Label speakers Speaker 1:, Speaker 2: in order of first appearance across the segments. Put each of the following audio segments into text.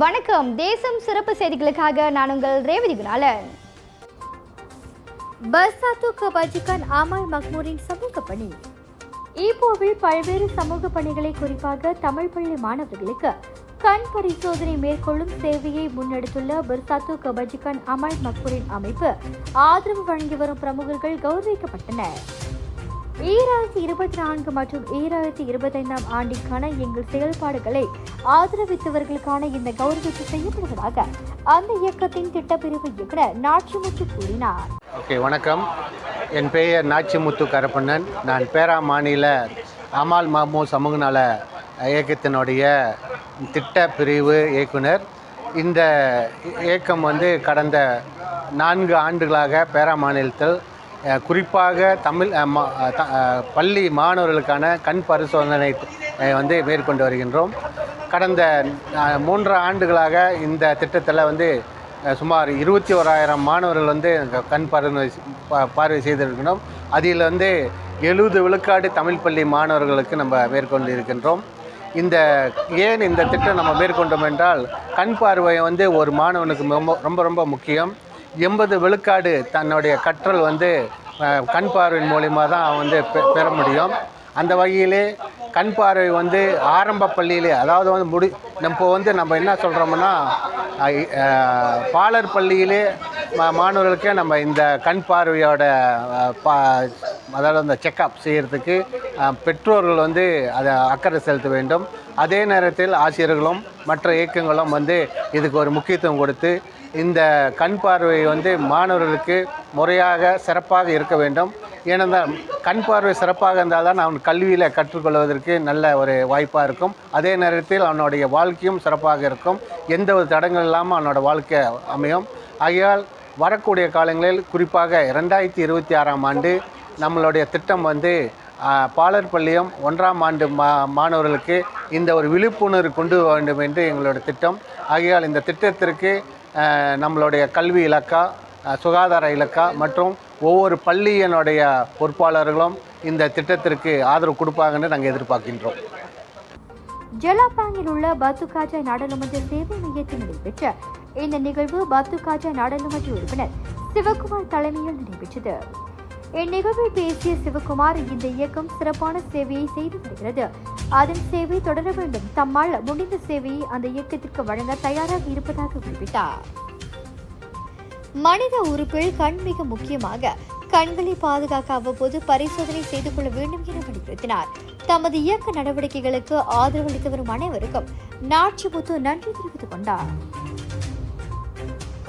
Speaker 1: வணக்கம். தேசம் சிறப்பு செய்திகளுக்காக நான் உங்கள் ரேவதி குணாலன். பர்சாத்து கபாஜிகான் ஆமால் மக்மூரின் சமூக பணி. ஈப்போவில் பல்வேறு சமூக பணிகளை குறிப்பாக தமிழ் பள்ளி மாணவர்களுக்கு கண் பரிசோதனை மேற்கொள்ளும் சேவையை முன்னெடுத்துள்ள பர்சாத்து கபாஜிகான் அமல் மக்பூரின் அமைப்பு ஆதரவு வழங்கி வரும் பிரமுகர்கள் கௌரவிக்கப்பட்டனர். இரண்டாயிரத்தி இருபத்தி நான்கு மற்றும் ஈராயிரத்தி இருபத்தைந்தாம் ஆண்டிற்கான எங்கள் செயல்பாடுகளை ஆதரவித்தவர்களுக்கான இந்த கௌரவிப்பு செய்யப்படுவதாக அந்த இயக்கத்தின் திட்டப்பிரிவு இயக்குனர் நாச்சிமுத்து கூறினார்.
Speaker 2: ஓகே வணக்கம். என் பெயர் நாச்சிமுத்து கரப்பண்ணன். நான் பேரா மாநில அமால் மாமு சமூக நல இயக்கத்தினுடைய திட்ட பிரிவு இயக்குனர் இந்த இயக்கம் வந்து கடந்த நான்கு ஆண்டுகளாக பேரா மாநிலத்தில் குறிப்பாக தமிழ் பள்ளி மாணவர்களுக்கான கண் பரிசோதனை வந்து மேற்கொண்டு வருகின்றோம். கடந்த மூன்று ஆண்டுகளாக இந்த திட்டத்தில் வந்து சுமார் இருபத்தி ஓராயிரம் மாணவர்கள் வந்து கண் பார்வை பார்வை செய்திருக்கிறோம் அதில் வந்து எழுபது விழுக்காடு தமிழ் பள்ளி மாணவர்களுக்கு நம்ம மேற்கொண்டு இருக்கின்றோம். இந்த ஏன் இந்த திட்டம் நம்ம மேற்கொண்டோம் என்றால் கண் பார்வை வந்து ஒரு மாணவனுக்கு ரொம்ப ரொம்ப ரொம்ப முக்கியம். எண்பது விழுக்காடு தன்னுடைய கற்றல் வந்து கண் பார்வையின் மூலிமா தான் வந்து பெ- பெற முடியும். அந்த வகையிலே கண் பார்வை வந்து ஆரம்ப பள்ளியிலே அதாவது வந்து முடி நம்ம வந்து நம்ம என்ன சொல்கிறோம்னா பாலர் பள்ளியிலே மா- மாணவர்களுக்கே நம்ம இந்த கண் பார்வையோட பா அதாவது அந்த செக்கப் செய்கிறதுக்கு பெற்றோர்கள் வந்து அதை அக்கறை செலுத்த வேண்டும். அதே நேரத்தில் ஆசிரியர்களும் மற்ற இயக்கங்களும் வந்து இதுக்கு ஒரு முக்கியத்துவம் கொடுத்து இந்த கண் பார்வை வந்து மாணவர்களுக்கு முறையாக சிறப்பாக இருக்க வேண்டும். ஏனென்றால் கண் பார்வை சிறப்பாக இருந்தால் தான் அவன் கல்வியில் கற்றுக்கொள்வதற்கு நல்ல ஒரு வாய்ப்பாக இருக்கும். அதே நேரத்தில் அவனுடைய வாழ்க்கையும் சிறப்பாக இருக்கும். எந்த ஒரு தடங்கள் இல்லாமல் அவனோட வாழ்க்கை அமையும். ஆகையால் வரக்கூடிய காலங்களில் குறிப்பாக ரெண்டாயிரத்தி இருபத்தி ஆறாம் ஆண்டு நம்மளுடைய திட்டம் வந்து பாலர் பள்ளியம் ஒன்றாம் ஆண்டு மா மாணவர்களுக்கு இந்த ஒரு விழிப்புணர்வு கொண்டு வேண்டும் என்று எங்களோட திட்டம். ஆகையால் இந்த திட்டத்திற்கு நம்மளுடைய கல்வி இலக்கா சுகாதார இலக்கா மற்றும் ஒவ்வொரு பள்ளியினுடைய பொறுப்பாளர்களும் இந்த திட்டத்திற்கு ஆதரவு கொடுப்பாங்கன்னு நாங்கள் எதிர்பார்க்கின்றோம்.
Speaker 1: ஜலாபாங்கில் உள்ள பத்துகாஜா நாடாளுமன்ற சேவை மையத்தில் நடைபெற்ற இந்த நிகழ்வு பத்துகாஜா நாடாளுமன்ற உறுப்பினர் சிவகுமார் தலைமையில் நடைபெற்றது. இந்நிகழ்வில் பேசிய சிவகுமார் இந்த இயக்கம் சிறப்பான சேவையை செய்து வருகிறது அதன் சேவை தொடர வேண்டும். தம்மால் முடிந்த சேவையை அந்த இயக்கத்திற்கு வழங்க தயாராக இருப்பதாக குறிப்பிட்டார். மனித உறுப்பில் கண் மிக முக்கியமாக கண்களை பாதுகாக்க அவ்வப்போது பரிசோதனை செய்து கொள்ள வேண்டும் என வலியுறுத்தினார். தமது இயக்க நடவடிக்கைகளுக்கு ஆதரவு அளித்து வரும் அனைவருக்கும் நாச்சிமுத்து நன்றி தெரிவித்துக் கொண்டார்.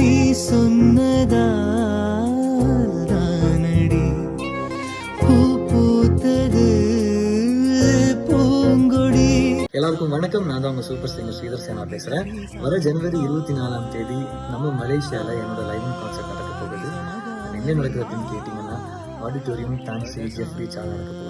Speaker 3: நீ சொன்னதால் தானடி. பூ பூத்தது பூங்கொடி.
Speaker 4: எல்லாருக்கும் வணக்கம். நான் தான் உங்க சூப்பர் சிங்கர் ஸ்ரீதர் சேனா பேசுறேன். வர ஜனவரி இருபத்தி நாலாம் தேதி நம்ம மலேசியால என்னோட லைவ் கான்சர்ட் நடக்க போகுது. என்ன நடக்குது அப்படின்னு கேட்டீங்கன்னா ஆடிட்டோரியம் டான்ஸி ஜெஃப்ரி சால் நடக்க போகுது.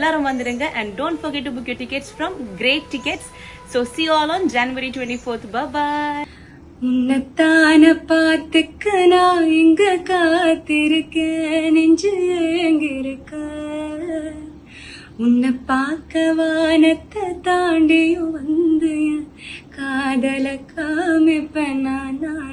Speaker 5: எல்லாரும் வந்துடுங்க and don't forget to book your tickets from great tickets so see all on January twenty fourth bye உன்னைத்தான பார்த்துக்க நான் இங்க காத்திருக்கேன். நெஞ்சு எங்கிருக்க உன்னை பார்க்க வானத்தை தாண்டியும் வந்து காதல காமிப்ப நான்.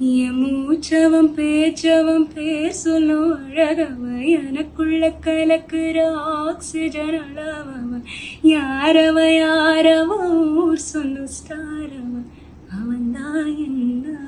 Speaker 5: நானா என் மூச்சவன் பேச்சவன் பேசலும் அழகவ எனக்குள்ள கலக்குற ஆக்சிஜன் அளவவன். யாரவ யாரவ ஊர் சொல்லும் அவன். தான் என்ன?